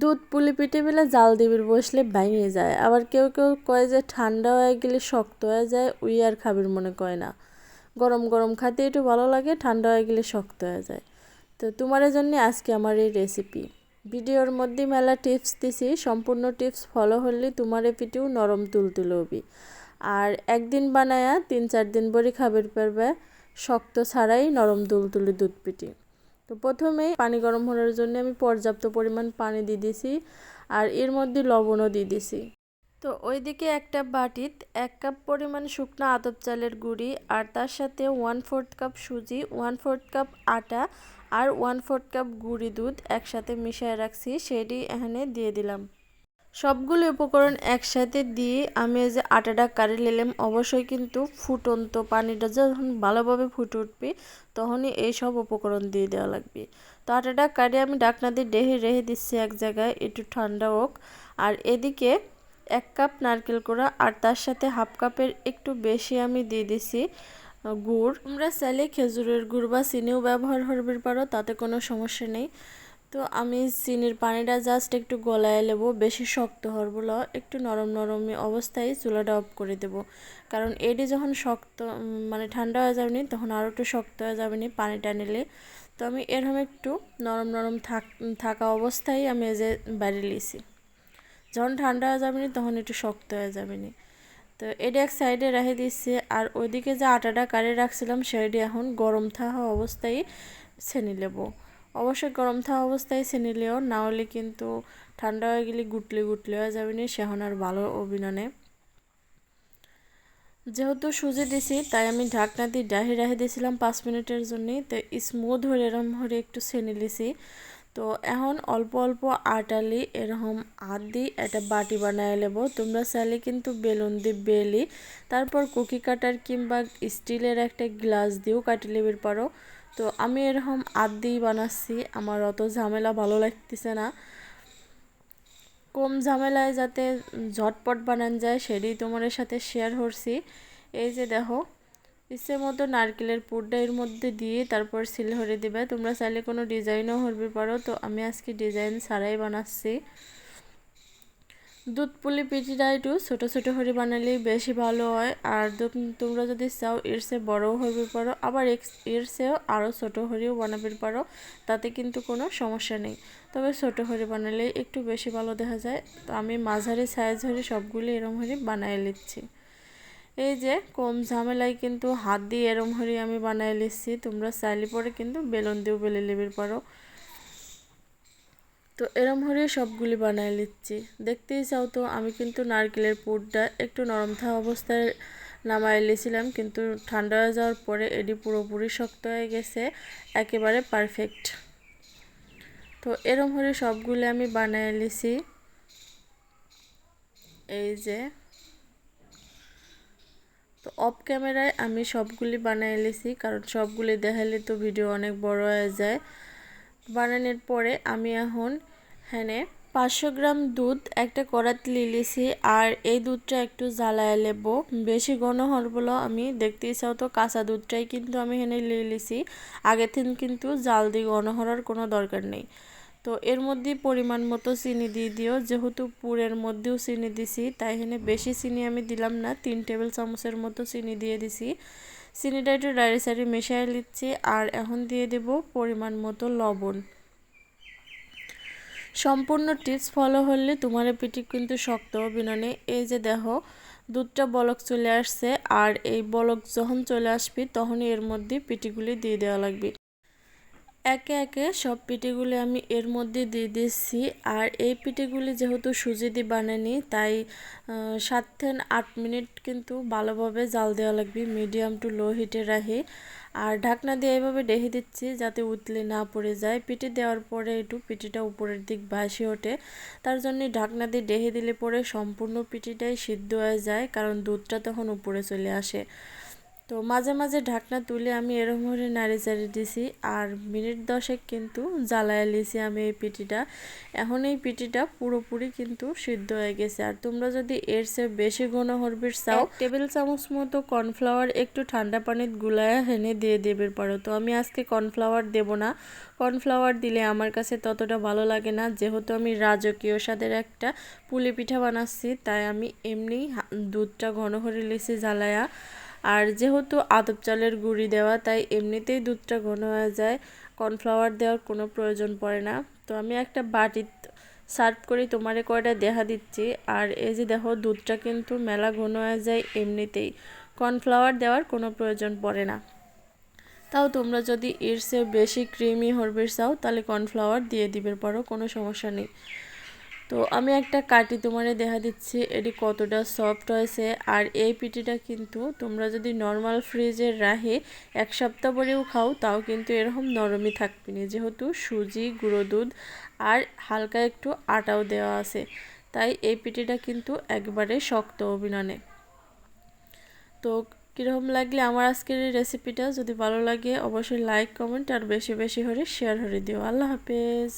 দুধ পুলি পিঠে বেলা জাল দিবির বসলে ভেঙে যায়। আবার কেউ কেউ কয় যে ঠান্ডা হয়ে গেলে শক্ত হয়ে যায়, উই আর খাবির মনে কয় না। গরম গরম খাতে একটু ভালো লাগে, ঠান্ডা হয়ে গেলে শক্ত হয়ে যায়। তো তোমার জন্য আজকে আমার এই রেসিপি ভিডিওর মধ্যে মেলা টিপস দিছি, সম্পূর্ণ টিপস ফলো হলে তোমার এই পিঠেও নরম তুলতুলে হবি। আর একদিন বানায়া তিন চার দিন পরে খাবার পারবে, শক্ত ছাড়াই নরম তুলতুলে দুধ পিঠে। তো প্রথমে পানি গরম হওয়ার জন্য আমি পর্যাপ্ত পরিমাণ পানি দিয়ে দিছি আর এর মধ্যে লবণও দিয়ে দিছি। তো ওইদিকে একটা বাটিত এক কাপ পরিমাণ শুকনো আতপ চালের গুঁড়ি আর তার সাথে ওয়ান ফোর্থ কাপ সুজি ওয়ান ফোর্থ কাপ আটা আর ওয়ান ফোর্থ কাপ গুঁড়ি দুধ একসাথে মিশিয়ে রাখছি, সেটি এখানে দিয়ে দিলাম। সবগুলো উপকরণ একসাথে দিয়ে আমি এই যে আটাটা কারি নিলাম। অবশ্যই কিন্তু ফুটন্ত পানিটা যখন ভালোভাবে ফুটে উঠবে, তখনই এই সব উপকরণ দিয়ে দেওয়া লাগবে। তো আটাটা কারি আমি ডাকনা দিয়ে ডেহে রেহে দিচ্ছি এক জায়গায়, একটু ঠান্ডা হোক। আর এদিকে এক কাপ নারকেল কোড়া আর তার সাথে হাফ কাপের একটু বেশি আমি দিয়ে দিছি গুড়। তোমরা চাইলে খেজুরের গুড় বা চিনিও ব্যবহার করবে পারো, তাতে কোনো সমস্যা নেই। তো আমি চিনির পানিটা জাস্ট একটু গলায় নেব, বেশি শক্ত হওয়ার বলো একটু নরম নরম অবস্থায় চুলাটা অফ করে দেবো। কারণ এটি যখন শক্ত মানে ঠান্ডা হয়ে যাবে তখন আরও একটু শক্ত হয়ে যাবে নি পানিটা নিলে। তো আমি এরকম একটু নরম নরম থাক থাকা অবস্থায় আমি যে বাড়ি লিছি যখন ঠান্ডা হয়ে যাবে তখন একটু শক্ত হয়ে যাবে নি। তো এটা এক সাইডে রেখে দিচ্ছে আর ওইদিকে যে আটাটা কাড়ে রাখছিলাম, সেটি এখন গরম থাকা অবস্থায় ছেনে নেব। অবশ্যই গরম থাকা অবস্থায় ছেনিলেও না হলে কিন্তু ঠান্ডা হয়ে গেলে গুটলে গুটলে হয়ে যাবে না সেখন আর ভালো অভিননে যেহেতু সুজি দিছি, তাই আমি ঢাকনা দিয়ে ডাহি রাহি দিয়েছিলাম পাঁচ মিনিটের জন্যই তো স্মুথ হয়ে এরম হয়ে একটু ছেনে লিছি তো এখন অল্প অল্প আটালি এরকম আট দিয়ে একটা বাটি বানায় নেব। তোমরা চাইলে কিন্তু বেলুন দিয়ে বেলি, তারপর কুকি কাটার কিংবা স্টিলের একটা গ্লাস দিয়েও কাটি লেবের পারো। তো আমি এরকম আদ দিয়েই বানাচ্ছি। আমার অত ঝামেলা ভালো লাগতেছে না। কম ঝামেলায় যাতে ঝটপট বানান যায় সেটাই তোমার সাথে শেয়ার করছি। এই যে দেখো, ইচ্ছে মতো নারকেলের পুরটা এর মধ্যে দিয়ে তারপর সিল হরে দেবে। তোমরা চাইলে কোনো ডিজাইনও হরবে পারো। তো আমি আজকে ডিজাইন ছাড়াই বানাচ্ছি। দুধ পুলি পিঠিটা একটু ছোটো ছোটো করে বানালেই বেশি ভালো হয়। আর তোমরা যদি চাও এর সে বড়ও হইবে পারো, আবার এর সেও আরও ছোটো হরেও বানাবে পারো, তাতে কিন্তু কোনো সমস্যা নেই। তবে ছোটো হরে বানালে একটু বেশি ভালো দেখা যায়। তো আমি মাঝারি সাইজ হরে সবগুলি এরম হরে বানাই নিচ্ছি। এই যে কম ঝামেলায় কিন্তু হাত দিয়ে এরম হরে আমি বানাই নিচ্ছি। তোমরা চাইলে পরে কিন্তু বেলুন দিয়েও বেলে নেবে পারো। তো এরম হয়ে সবগুলি বানাই নিচ্ছি। দেখতেই চাও তো, আমি কিন্তু নারকেলের পুরটা একটু নরম থাকা অবস্থায় নামাই নিয়েছিলাম, কিন্তু ঠান্ডা হয়ে যাওয়ার পরে এটি পুরোপুরি শক্ত হয়ে গেছে, একেবারে পারফেক্ট তো এরম হয়ে সবগুলি আমি বানাই নিছি এই যে। তো অফ ক্যামেরায় আমি সবগুলি বানাই নিছি কারণ সবগুলি দেখালে তো ভিডিও অনেক বড় হয়ে যায়। বানানোর পরে আমি এখন হ্যাঁ পাঁচশো গ্রাম দুধ, একটা কড়াত লিলিছি আর এই দুধটা একটু জ্বালায় নেব বেশি ঘন হল বলো আমি দেখতে চাও তো কাঁচা দুধটাই কিন্তু আমি এখানে লিলিছি আগের দিন কিন্তু জাল দিয়ে ঘন হওয়ার কোনো দরকার নেই। তো এর মধ্যে পরিমাণ মতো চিনি দিয়ে দিও। যেহেতু পুরের মধ্যেও চিনি দিছি, তাই এখানে বেশি চিনি আমি দিলাম না। তিন টেবিল চামচের মতো চিনি দিয়ে দিছি। চিনিটা একটু ডাইরি সাইডে মিশিয়ে নিচ্ছি, আর এখন দিয়ে দেব পরিমাণ মতো লবণ। সম্পূর্ণ টিপস ফলো হলে তোমার পিঠি কিন্তু শক্ত বিননে। এই যে দেখো, দুধটা বলক চলে আসছে, আর এই বলক যখন চলে আসবে, তখনই এর মধ্যে পিটিগুলি দিয়ে দেওয়া লাগবে। একে একে সব পিঠেগুলি আমি এর মধ্যে দিয়ে দিচ্ছি আর এই পিঠেগুলি যেহেতু সুজি দিয়ে বানানি তাই সাত থেকে আট মিনিট কিন্তু ভালোভাবে জাল দেওয়া লাগবে, মিডিয়াম টু লো হিটে রাখি। আর ঢাকনা দিয়ে এইভাবে ডেহে দিচ্ছি যাতে উতলে না পড়ে যায়। পিঠে দেওয়ার পরে একটু পিঠিটা উপরের দিক ভাসে ওঠে। তার জন্য ঢাকনা দিয়ে ডেহে দিলে পরে সম্পূর্ণ পিঠিটাই সিদ্ধ হয়ে যায়, কারণ দুধটা তখন উপরে চলে আসে। তো মাঝে মাঝে ঢাকনা তুলে আমি এরকম করে নাড়ি চাড়ি দিছি আর মিনিট দশেক কিন্তু জ্বালায় লিছি আমি এই পিটিটা। এখন এই পিটিটা পুরোপুরি কিন্তু সিদ্ধ হয়ে গেছে। আর তোমরা যদি এর চেয়ে বেশি ঘন হরবির চাও টেবিল চামচ মতো কর্নফ্লাওয়ার একটু ঠান্ডা পানিতে গুলায় হেনে দিয়ে দেবে পারো। তো আমি আজকে কর্নফ্লাওয়ার দেব না। কর্নফ্লাওয়ার দিলে আমার কাছে ততটা ভালো লাগে না। যেহেতু আমি রাজকীয় স্বাদের একটা পুলি পিঠা বানাচ্ছি, তাই আমি এমনি দুধটা ঘন করে লিছি জ্বালায়া আর যেহেতু আদব চালের গুঁড়ি দেওয়া, তাই এমনিতেই দুধটা ঘন হয়ে যায়, কর্নফ্লাওয়ার দেওয়ার কোনো প্রয়োজন পড়ে না। তো আমি একটা বাটি সার্ভ করি, তোমারে কয়টা দেখা দিচ্ছি। আর এই যে দেখো, দুধটা কিন্তু মেলা ঘন হয়ে যায় এমনিতেই, কর্নফ্লাওয়ার দেওয়ার কোনো প্রয়োজন পড়ে না। তাও তোমরা যদি এর চেয়ে বেশি ক্রিমি হরবে চাও, তাহলে কর্নফ্লাওয়ার দিয়ে দিবে পারো কোনো সমস্যা নেই। তো আমি একটা কাটি তোমারে দেখা দিচ্ছি, এটি কতটা সফট হয়েছে, আর এই পিঠিটা কিন্তু তোমরা যদি নর্মাল ফ্রিজে রাহে এক সপ্তাহ পরেও খাও, তাও কিন্তু এরকম নরমই থাকবে না, যেহেতু সুজি, গুঁড়ো দুধ আর হালকা একটু আটাও দেওয়া আছে, তাই এই পিঠিটা কিন্তু একবারে শক্ত অভিননে। তো কীরকম লাগলে আমার আজকের এই রেসিপিটা যদি ভালো লাগে অবশ্যই লাইক কমেন্ট আর বেশি বেশি করে শেয়ার করে দিও। আল্লাহ হাফেজ।